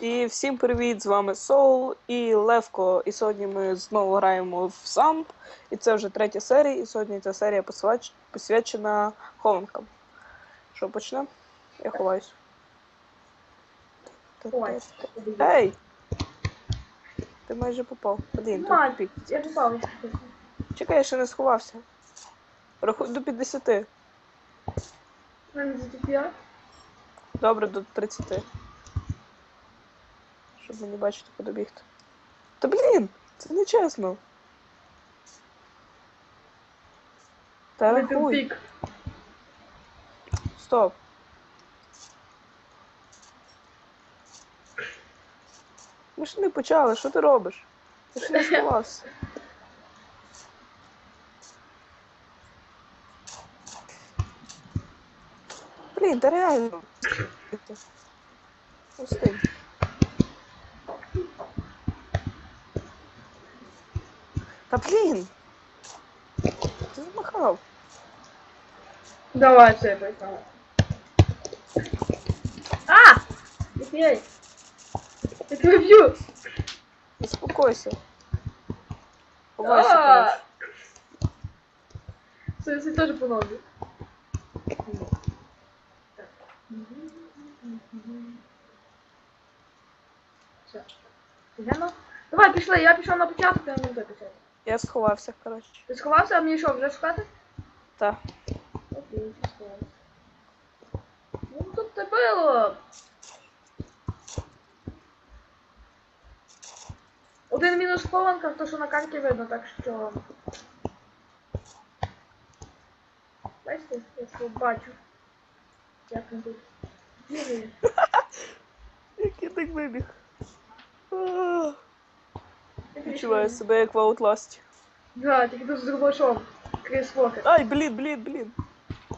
І всім привіт! З вами Соул і Левко. І сьогодні ми знову граємо в Самп. І це вже третя серія, і сьогодні ця серія посвяч- посвячена хованкам. Що, почнемо? Я ховаюсь. Ховайся. Ей! Ти майже попав. Блін, тут я попав. Чекай, я ще не сховався. Рахуй до 50. Мене затуп'я. Добре, до 30. Щоб мені бачити, куди бігти. Та блін! Це не чесно. Та рахуй. Стоп. Ми ж не почали, що ти робиш? Ти ж не сховався. Блін, та реально. Пусти. Та блін! Ти замахав. Давай, все, поїхали. А! Ефей! Я тебе б'ю! Успокойся. Ховайся, А! коротше. Це це теж по нозі. Все. Йдемо? Давай, пішли, я пішов на початок, я не буду почати. Я сховався, коротше. Ти сховався, а мені що, вже шукати? Та. Окей, ти сховався. Ну тут те було. Один мінус хованка, то що на карті видно, так що. Бачите, я що бачу. Як він тут. бігає. Який так вибіг. А, Я Відчуваю пішов. себе як в Outlast. Да, тільки тут з дробашом. Крис Вокер. Ай, блін, блін, блін.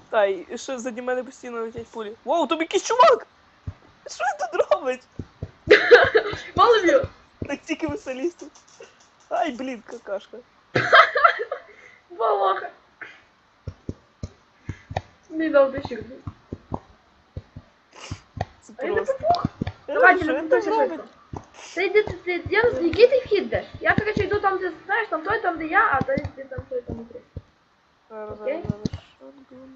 Та, і ще заді мене постійно летять пулі. Воу, там якийсь чувак! Що він тут робить? Мало б'ю! Так тільки веселістів. Ай, блін, какашка. Волоха! Не дав дощик. Це А я не просто. попух. Е, Давайте, Що не він тут попуйся робить? швидко. Ти йди, ти, ти, я, який ти вхід йдеш? Я, короче, йду там, де, знаєш, там той, там, де я, а той, ти там, той, там, де ти. Зараз, Окей. зараз, зараз. Шотган.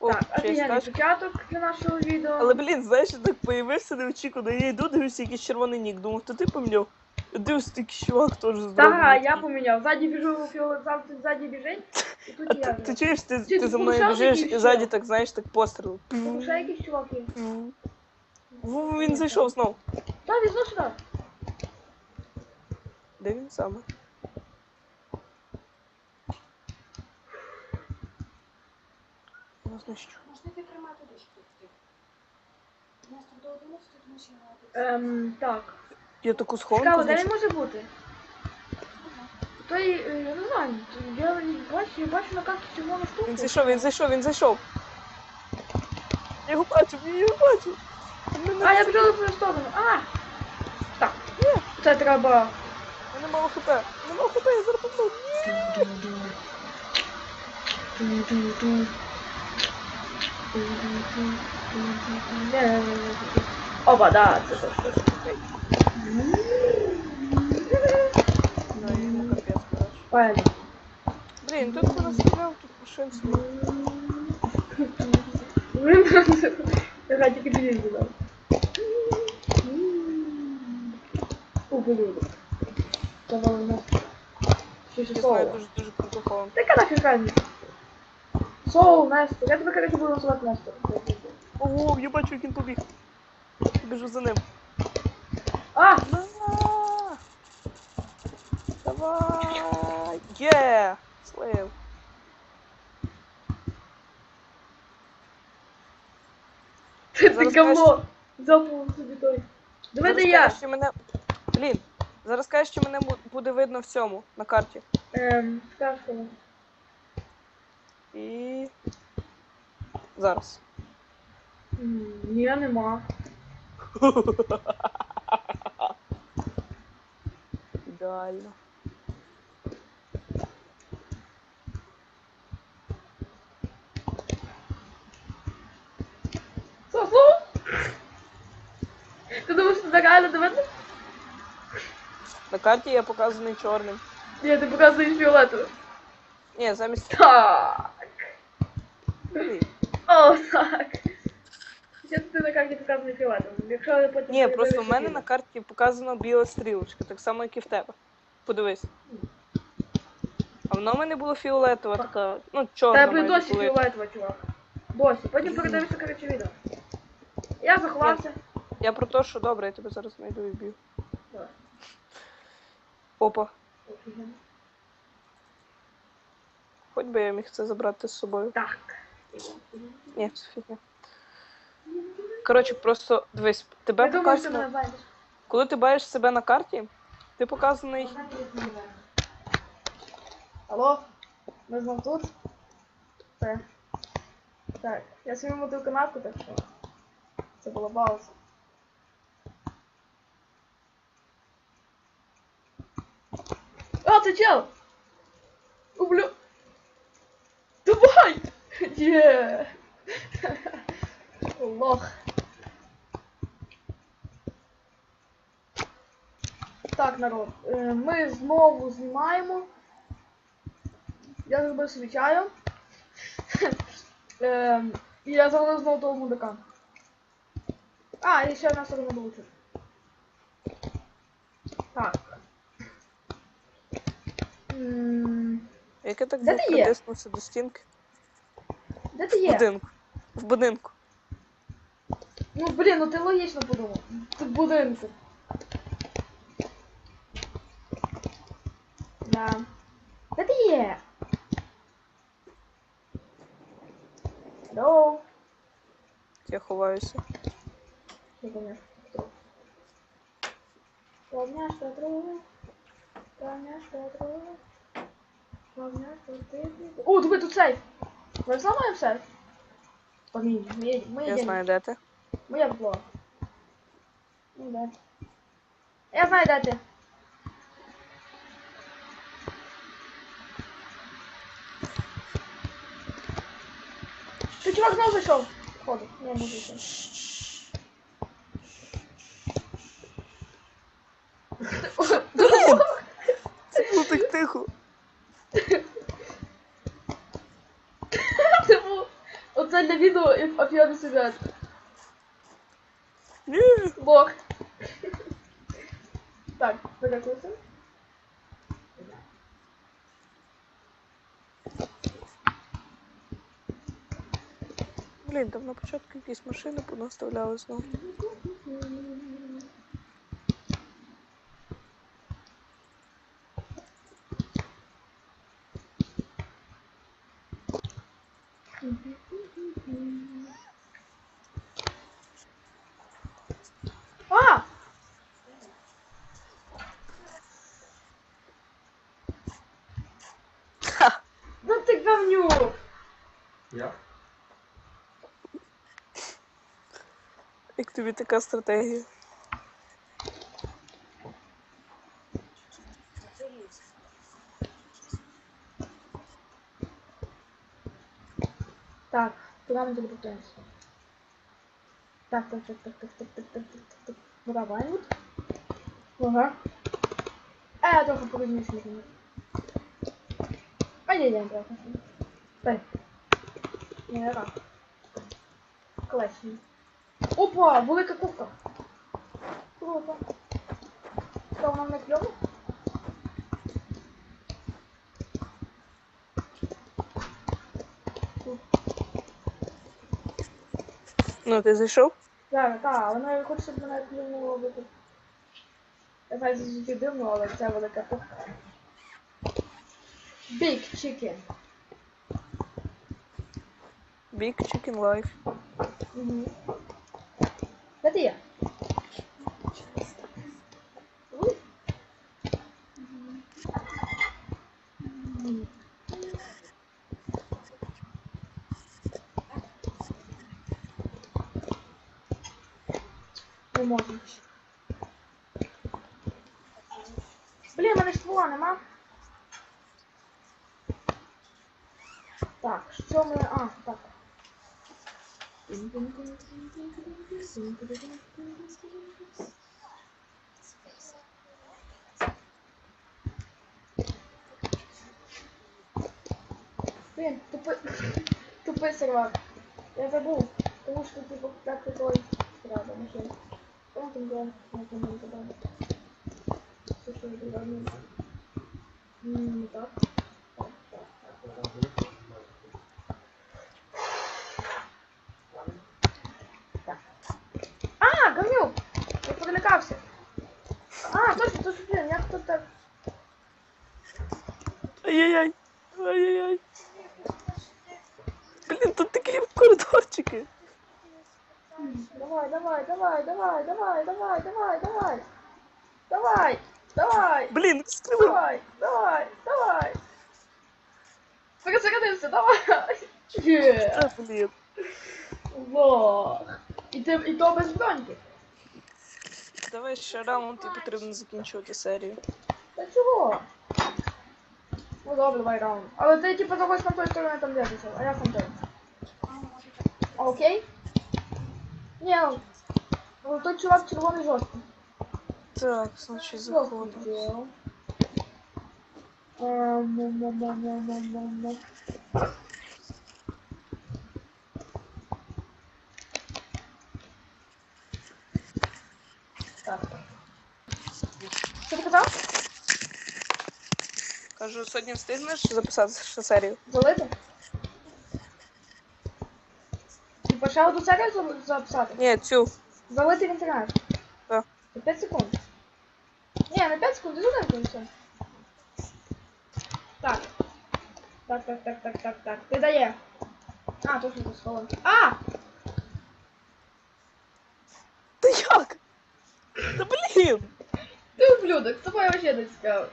О, Так, честь, офігенний так. початок для нашого відео. Але, блін, знаєш, я так появився неочікувано. Я йду, дивлюся, якийсь червоний нік. Думав, то ти поміняв. Я дивлюся, такий чувак теж здоровий. Ага, я поміняв. Ззаді біжу, фіолет, ззаді, ззаді біжить, і тут А я. ти, ти чуєш, ти, Чи ти ти за мною порушав біжиш якийсь і ззаді чувак? так, знаєш, так постріл. Тому що якийсь чувак є. Ву, Він зайшов знов. Та, візьми сюди. Де він саме? Можна підтримати дошку тут. У нас тут до 11, тому що Ем, так. Я таку Цікаво, схованку де він може бути? Той, е, я не знаю, я бачу, я бачу на карті червону штуку. Він зайшов, він зайшов, він зайшов. Я його бачу, я його бачу. Він мене А, я зацепив. біжу в твою сторону. А! Так. Ні. Це треба. У мене мало хп. У мене мало хп, я зараз помру. Опа, да, це то що. Ну, йому капець, коротше. Правильно. Блін, тут хто настріляв, тут машин свій. Я тільки білі додав. уголюду. Довольно. Соу. Дуже протокол. Така нафіг разниця. Соу, Нестор. Я тебе, короче, буду називати Нестор. Ого, я бачу, як він побіг. Біжу за ним. А! Давай! Є! Слив. Ти Зараз ти собі той. Давай Давайте я! Блін, зараз кажеш, що мене буде видно в цьому, на карті. Ем, скажи. І... Зараз. Ні, Ні, нема. Ідеально. На карті я показаний чорним. Ні, ти показуєш фіолетовим. Ні, замість. Так. Блін. О, так. Зараз ти на карті показаний фіолетовим. Якщо я потім... Ні, не просто в дивлюся мене відео. на карті показана біла стрілочка, так само, як і в тебе. Подивись. А воно в мене було фіолетова така, ну, чорна. Та я майже досі були. фіолетова, чувак. Досі. Потім передивишся, коротше, відео. Я заховався. Я про те, що добре, я тебе зараз знайду і б'ю. Опа. Хоч би я міг це забрати з собою. Так. Ні, це фігня. Коротше, просто дивись, тебе Я думаю, що показано. мене знайдеш. Коли ти бачиш себе на карті, ти показаний. Алло? Ми знов тут? Все. Так, я собі мотив канавку, так що. Це була пауза. А, це чел! О, бля! Давай! Є! Лох. Так, народ, е, ми знову знімаємо. Я зробив собі чаю. Ем, І я завалив знову того мудака. А, і ще одна сторона долучу. Так. М, Як я так Де був ти є? притиснувся до стінки? Де ти В є? будинку. В будинку. Ну блін, ну ти логічно подумав. Ти в будинку. Да. Де ти є? Алло. Я ховаюся. Я, конечно, кто. Помня, что трудно. Помня, что трудно. Ты... О, диви, тут сейф. Ви зламаємо сейф? Помінь, ми, ми Я знаю, де ти. Моя бабло. Ну да. Я знаю, де ти. Ти чувак знову зайшов? Походу, я можу. Ну так тихо. Це був... Оце для відео як офігенно сюжет. Ні. Бог. Так, вилякуйся. Блін, там на початку якісь машини понаставляли знову. Як тобі така стратегія? Так, куда мы телепортируемся? Так, так, так, так, так, так, так, так, так, так, так. Ну давай вот. Ага. А я только погоди смертный. Ай-яй-яй, брат. Дай. Не, рак. Класно. Опа, велика кубка. Круто. Що, вона не кльово? Ну, ти зайшов? Так, так, вона хоче, щоб мене клюнуло бути. Я це звучить дивно, але це велика кубка. Big chicken. Big Chicken Life. Угу. Это я. Не можно. Блин, она ж вон, а? Так, що ми... А, так. Блин, тупой, тупой сервак. Я забыл, потому что ты типа, так крутой сразу машин. Потом там я на этом добавил. Слушай, это не так. Так, так, так, так. Ай-яй-яй. Ай-яй-яй. Блін, тут такі коридорчики. Давай, давай, давай, давай, давай, давай, давай, давай. Давай, давай, Блін, стріли. давай, давай, давай. Перезарядився, давай. Є. Та, блін. Лох. І, ти, і то без броньки. Давай ще раунд і потрібно закінчувати серію. Та чого? Ну добре, давай раунд. Але ти типу заходиш на той сторони там де пішов, а я сам той. А, Окей? Ні, ну. Ну той чувак червоний жорсткий. Так, значить заходимо. чел. Ем, му-му-му-му-му-му. Так. Що ти казав? Кажу, сьогодні встигнеш записати ще серію? Залити? Ти почав одну серію за- записати? Ні, цю. Залити в інтернет? Так. На 5 секунд. Ні, на 5 секунд, дуже не все. Так. Так, так, так, так, так, так. Ти дає. А, точно ти сховав. А! Та як? Та блін! Ти ублюдок, з тобою вообще не цікаво.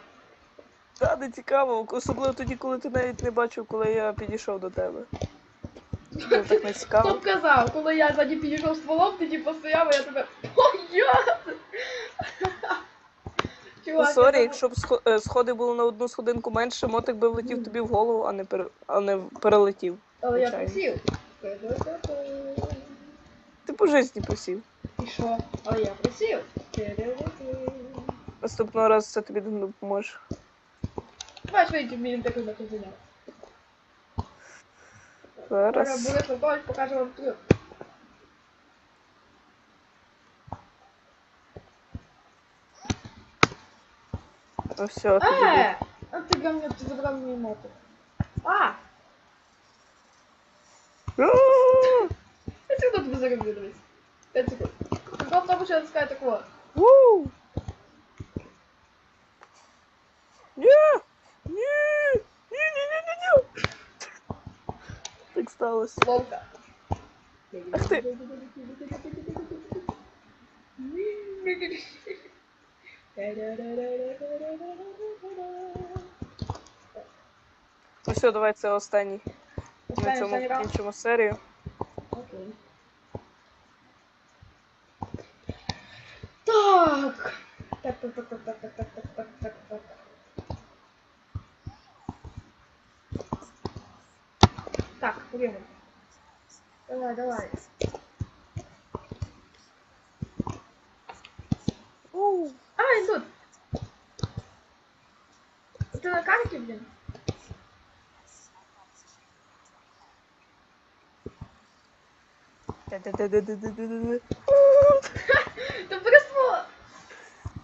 Та не цікаво, особливо тоді, коли ти навіть не бачив, коли я підійшов до тебе. Було так не Хто б казав, коли я ззаді підійшов стволом, ти типу стояв, а я тебе. Ну, Чувак, сорі, я якщо б схо- е, сходи були на одну сходинку менше, мотик би влетів тобі в голову, а не, пере... а не перелетів. Але я звичайно. просів. Ти по житті просів. І що? Але я просів. Наступного разу це тобі не Patrz, wejdzie mi такой zakończenia. Zaraz. Dobra, bo kogoś, pokażę wam tu. Все, а, а ты говно, ты забрал мне мотор. А! а! Это кто-то зарегулировать. 5 секунд. Как там еще отскай, такого. Уу. Нет! осталось. Волка. Ах ты. Ну все, давай це останній. На цьому закінчимо серію. Окей. Так. Так, так, так, так, так. Так, время. Давай, давай. Уу! А, він тут. Ти на карті, блін? Де-де-де-де-де-де-де. Та просто...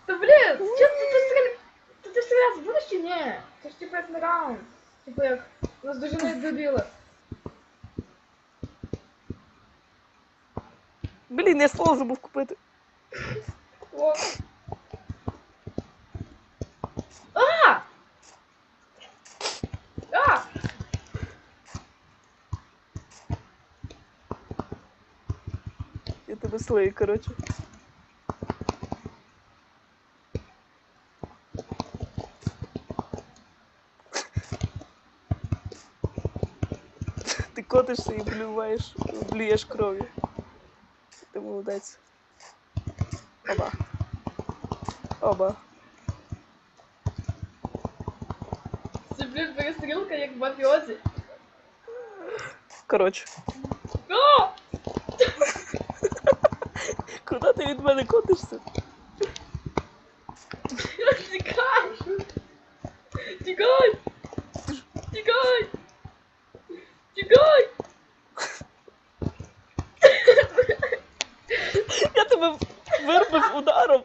Та блін, чого ти ти стріляти? Та ти стріляти будеш чи ні? Це ж типу як на раунд. Типу як нас дуже не добили. Блін, я слово забув купити. О. А! А! Я тебе слию, коротше. Ти котишся і блюєш, блюєш кров'ю. Ти молодець. Оба. Оба. Це, блін, перестрілка як в мафіозі. Коротше, О! куди ти від мене котишся? Тікай! Тікай! Тікай! Я Тебе вирбив ударом.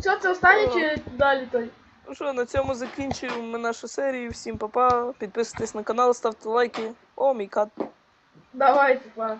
Що це останнє чи далі той? Ну що, на цьому закінчуємо ми нашу серію. Всім па-па. Підписуйтесь на канал, ставте лайки. О, мій кат. Давай, типа.